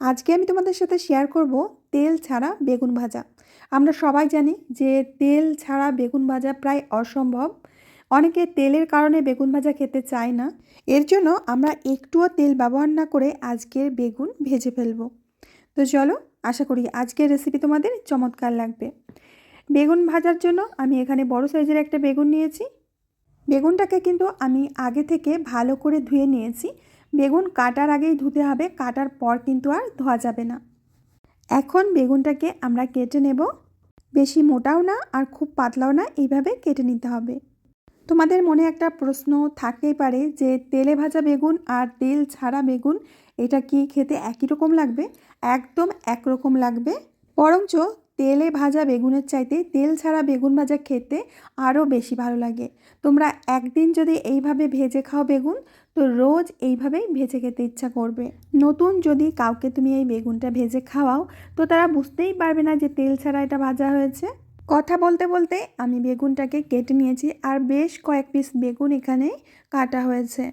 আজকে আমি তোমাদের সাথে শেয়ার করব তেল ছাড়া বেগুন ভাজা। আমরা সবাই জানি যে তেল ছাড়া বেগুন ভাজা প্রায় অসম্ভব। অনেকে তেলের কারণে বেগুন ভাজা খেতে চায় না। এর জন্য আমরা একটুও তেল ব্যবহার না করে আজকের বেগুন ভেজে ফেলব। তো চলো, আশা করি আজকের রেসিপি তোমাদের চমৎকার লাগবে। বেগুন ভাজার জন্য আমি এখানে বড় সাইজের একটা বেগুন নিয়েছি। বেগুনটাকে কিন্তু আমি আগে থেকে ভালো করে ধুয়ে নিয়েছি। বেগুন কাটার আগেই ধুতে হবে, কাটার পর কিন্তু আর ধোয়া যাবে না। এখন বেগুনটাকে আমরা কেটে নেব। বেশি মোটাও না আর খুব পাতলাও না, এইভাবে কেটে নিতে হবে। তোমাদের মনে একটা প্রশ্ন থাকতেই পারে যে, তেলে ভাজা বেগুন আর তেল ছাড়া বেগুন, এটা কি খেতে একই রকম লাগবে? একদম একরকম লাগবে। বরঞ্চ তেলে ভাজা বেগুনের চাইতে তেল ছাড়া বেগুন ভাজা খেতে আরও বেশি ভালো লাগে। তোমরা একদিন যদি এইভাবে ভেজে খাও বেগুন, তো রোজ এইভাবেই ভেজে খেতে ইচ্ছা করবে। নতুন যদি কাউকে তুমি এই বেগুনটা ভেজে খাওয়াও, তো তারা বুঝতেই পারবে না যে তেল ছাড়া এটা ভাজা হয়েছে। কথা বলতে বলতে আমি বেগুনটাকে কেটে নিয়েছি আর বেশ কয়েক পিস বেগুন এখানে কাটা হয়েছে।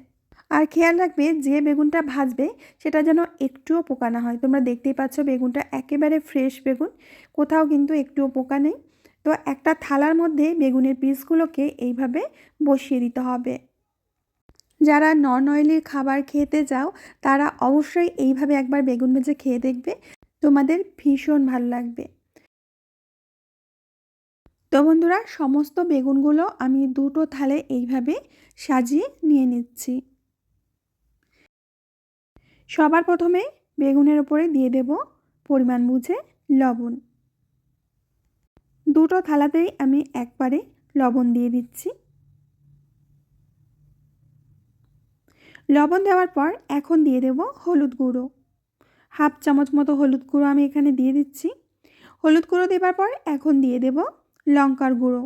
আর খেয়াল রাখবে যে বেগুনটা ভাজবে, সেটা যেন একটুও পোকা না হয়। তোমরা দেখতেই পাচ্ছ বেগুনটা একেবারে ফ্রেশ বেগুন, কোথাও কিন্তু একটুও পোকা নেই। তো একটা থালার মধ্যে বেগুনের পিসগুলোকে এইভাবে বসিয়ে দিতে হবে। যারা নন অয়েলি খাবার খেতে যাও তারা অবশ্যই এইভাবে একবার বেগুন ভেজে খেয়ে দেখবে, তোমাদের ভীষণ ভালো লাগবে। তো বন্ধুরা, সমস্ত বেগুনগুলো আমি দুটো থালে এইভাবে সাজিয়ে নিয়ে নিচ্ছি। সবার প্রথমে বেগুনের ওপরে দিয়ে দেব পরিমাণ বুঝে লবণ। দুটো থালাতেই আমি একবারে লবণ দিয়ে দিচ্ছি। লবণ দেওয়ার পর এখন দিয়ে দেব হলুদ গুঁড়ো। হাফ চামচ মতো হলুদ গুঁড়ো আমি এখানে দিয়ে দিচ্ছি। হলুদ গুঁড়ো দেওয়ার পর এখন দিয়ে দেব লঙ্কার গুঁড়ো।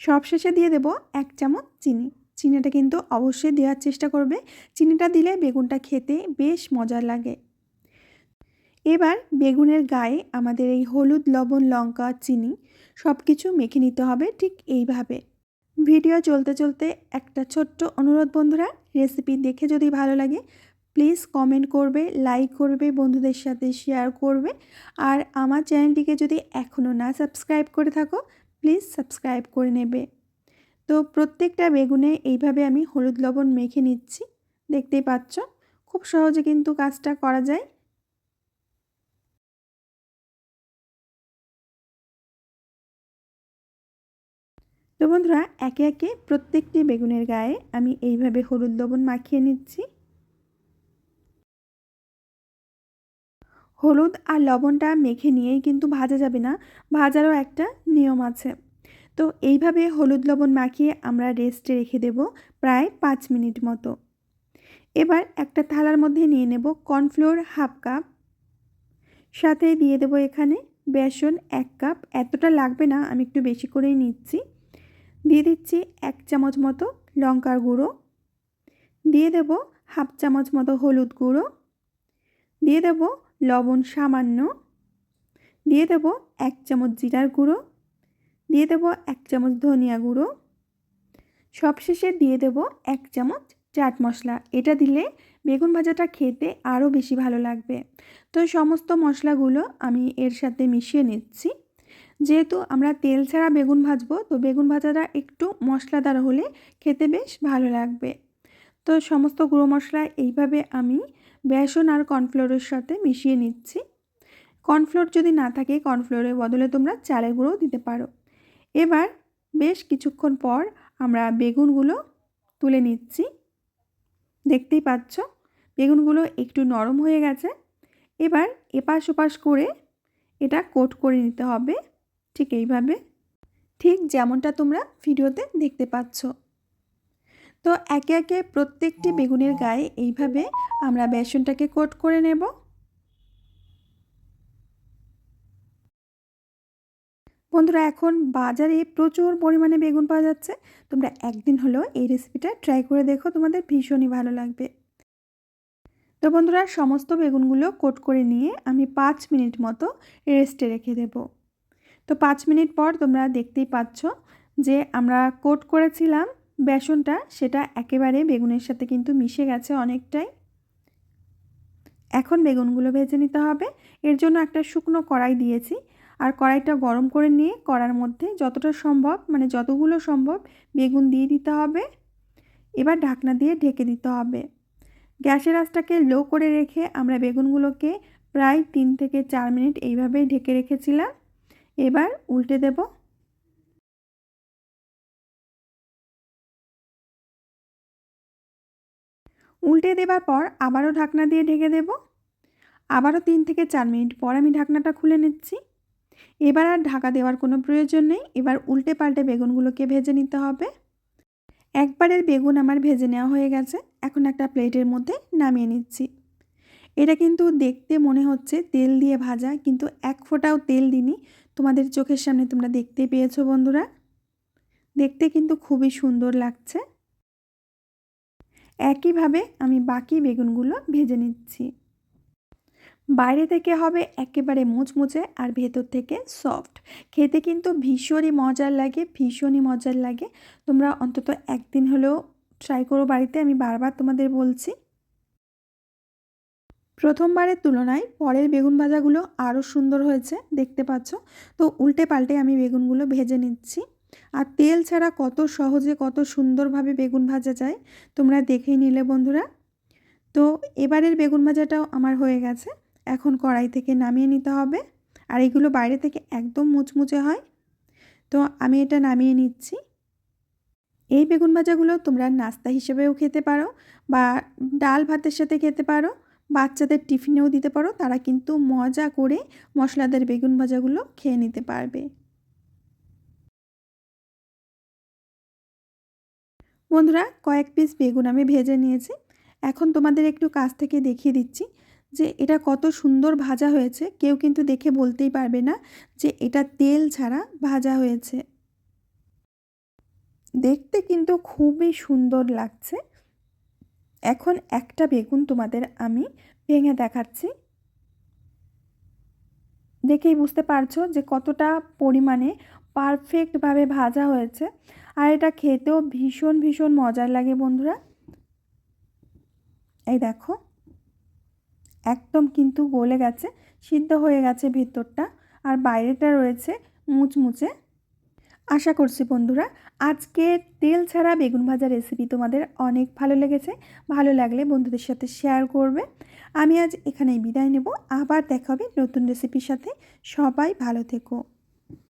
সবশেষে দিয়ে দেব এক চামচ চিনি। চিনিটা কিন্তু অবশ্যই দেওয়ার চেষ্টা করবে। চিনিটা দিলে বেগুনটা খেতে বেশ মজার লাগে। এবার বেগুনের গায়ে আমাদের এই হলুদ, লবণ, লঙ্কা, চিনি সব কিছু মেখে নিতে হবে ঠিক এইভাবে। ভিডিও চলতে চলতে একটা ছোট্ট অনুরোধ বন্ধুরা, রেসিপি দেখে যদি ভালো লাগে, প্লিজ কমেন্ট করবে, লাইক করবে, বন্ধুদের সাথে শেয়ার করবে। আর আমার চ্যানেলটিকে যদি এখনও না সাবস্ক্রাইব করে থাকো, প্লিজ সাবস্ক্রাইব করে নেবে। তো প্রত্যেকটা বেগুনে এইভাবে আমি হলুদ লবণ মেখে নিচ্ছি। দেখতেই পাচ্ছ, খুব সহজে কিন্তু কাজটা করা যায়। তো বন্ধুরা, একে একে প্রত্যেকটি বেগুনের গায়ে আমি এইভাবে হলুদ লবণ মাখিয়ে নিচ্ছি। হলুদ আর লবণটা মেখে নিয়েই কিন্তু ভাজা যাবে না। ভাজারও একটা নিয়ম আছে। তো এইভাবে হলুদ লবণ মাখিয়ে আমরা রেস্টে রেখে দেব প্রায় পাঁচ মিনিট মতো। এবার একটা থালার মধ্যে নিয়ে নেব কর্নফ্লোর হাফ কাপ সাথে দিয়ে দেব এখানে বেসন এক কাপ এতটা লাগবে না, আমি একটু বেশি করেই নিচ্ছি। দিয়ে দিচ্ছি এক চামচ মতো লঙ্কার গুঁড়ো। দিয়ে দেব হাফ চামচ মতো হলুদ গুঁড়ো। দিয়ে দেব লবণ সামান্য। দিয়ে দেব এক চামচ জিরার গুঁড়ো। দিয়ে দেব এক চামচ ধনিয়া গুঁড়ো। সবশেষে দিয়ে দেব এক চামচ চাট মশলা। এটা দিলে বেগুন ভাজাটা খেতে আরও বেশি ভালো লাগবে। তো সমস্ত মশলাগুলো আমি এর সাথে মিশিয়ে নিচ্ছি। যেহেতু আমরা তেল ছাড়া বেগুন ভাজবো, তো বেগুন ভাজাটা একটু মশলাদার হলে খেতে বেশ ভালো লাগবে। তো সমস্ত গুঁড়ো মশলা এইভাবে আমি বেসন আর কর্নফ্লোরের সাথে মিশিয়ে নিচ্ছি। কর্নফ্লোর যদি না থাকে, কর্নফ্লোরের বদলে তোমরা চালের গুঁড়ো দিতে পারো। এবার বেশ কিছুক্ষণ পর আমরা বেগুনগুলো তুলে নিচ্ছি। দেখতেই পাচ্ছ, বেগুনগুলো একটু নরম হয়ে গেছে। এবার এপাশ ওপাশ করে এটা কোট করে নিতে হবে, ঠিক এইভাবে। ঠিক যেমনটা তোমরা ভিডিওতে দেখতে পাচ্ছ। তো একে একে প্রত্যেকটি বেগুনের গায়ে এইভাবে আমরা বেসনটাকে কোট করে নেব। বন্ধুরা, এখন বাজারে প্রচুর পরিমাণে বেগুন পাওয়া যাচ্ছে। তোমরা একদিন হলেও এই রেসিপিটা ট্রাই করে দেখো, তোমাদের ভীষণই ভালো লাগবে। তো বন্ধুরা, সমস্ত বেগুনগুলো কোট করে নিয়ে আমি পাঁচ মিনিট মতো রেস্টে রেখে দেব। তো পাঁচ মিনিট পর তোমরা দেখতেই পাচ্ছ যে আমরা কোট করেছিলাম বেসনটা, সেটা একেবারে বেগুনের সাথে কিন্তু মিশে গেছে অনেকটাই। এখন বেগুনগুলো ভেজে নিতে হবে। এর জন্য একটা শুকনো কড়াই দিয়েছি। আর কড়াইটা গরম করে নিয়ে কড়ার মধ্যে যতটা সম্ভব মানে যতগুলো সম্ভব বেগুন দিয়ে দিতে হবে। এবার ঢাকনা দিয়ে ঢেকে দিতে হবে। গ্যাসের আঁচটাকে লো করে রেখে আমরা বেগুনগুলোকে প্রায় তিন থেকে চার মিনিট এইভাবেই ঢেকে রেখেছিলাম। এবার উল্টে দেব। উল্টে দেবার পর আবারও ঢাকনা দিয়ে ঢেকে দেব। আবারও তিন থেকে চার মিনিট পর আমি ঢাকনাটা খুলে নিচ্ছি। এবার আর ঢাকা দেওয়ার কোনো প্রয়োজন নেই। এবার উল্টে পাল্টে বেগুনগুলোকে ভেজে নিতে হবে। একবারের বেগুন আমার ভেজে নেওয়া হয়ে গেছে। এখন একটা প্লেটের মধ্যে নামিয়ে নিচ্ছি। এটা কিন্তু দেখতে মনে হচ্ছে তেল দিয়ে ভাজা, কিন্তু এক ফোঁটাও তেল দিনি তোমাদের চোখের সামনে তোমরা দেখতে পেয়েছ, বন্ধুরা। দেখতে কিন্তু খুবই সুন্দর লাগছে। একইভাবে আমি বাকি বেগুনগুলো ভেজে নিচ্ছি। বাইরে থেকে হবে একেবারে মুচমুচে আর ভেতর থেকে সফট। খেতে কিন্তু ভীষণই মজার লাগে, ভীষণই মজার লাগে। তোমরা অন্তত একদিন হলেও ট্রাই করো বাড়িতে, আমি বারবার তোমাদের বলছি। প্রথমবারের তুলনায় পরের বেগুন ভাজাগুলো আরও সুন্দর হয়েছে, দেখতে পাচ্ছ? তো উল্টে পাল্টে আমি বেগুনগুলো ভেজে নিচ্ছি। আর তেল ছাড়া কত সহজে, কত সুন্দরভাবে বেগুন ভাজা যায়, তোমরা দেখেই নিলে বন্ধুরা। তো এবারের বেগুন ভাজাটাও আমার হয়ে গেছে। এখন কড়াই থেকে নামিয়ে নিতে হবে। আর এগুলো বাইরে থেকে একদম মুচমুচে হয়। তো আমি এটা নামিয়ে নিচ্ছি। এই বেগুন ভাজাগুলো তোমরা নাস্তা হিসেবেও খেতে পারো বা ডাল ভাতের সাথে খেতে পারো। বাচ্চাদের টিফিনেও দিতে পারো। তারা কিন্তু মজা করে মশলাদার বেগুন ভাজাগুলো খেয়ে নিতে পারবে। বন্ধুরা, কয়েক পিস বেগুন আমি ভেজে নিয়েছি। এখন তোমাদের একটু কাছ থেকে দেখিয়ে দিচ্ছি যে এটা কত সুন্দর ভাজা হয়েছে, কেউ কিন্তু দেখে বলতেই পারবে না যে এটা তেল ছাড়া ভাজা হয়েছে। দেখতে কিন্তু খুবই সুন্দর লাগছে। এখন একটা বেগুন তোমাদের আমি ভেঙে দেখাচ্ছি। দেখেই বুঝতে পারছ যে কতটা পরিমাণে পারফেক্টভাবে ভাজা হয়েছে। আর এটা খেতেও ভীষণ ভীষণ মজার লাগে বন্ধুরা। এই দেখো। একদম কিন্তু গলে গেছে, সিদ্ধ হয়ে গেছে ভেতরটা আর বাইরেটা রয়েছে মুচমুচে। আশা করছি বন্ধুরা আজকে তেল ছাড়া বেগুন ভাজা রেসিপি তোমাদের অনেক ভালো লেগেছে। ভালো লাগলে বন্ধুদের সাথে শেয়ার করবে। আমি আজ এখানেই বিদায় নেব। আবার দেখাবে নতুন রেসিপির সাথে। সবাই ভালো থেকো।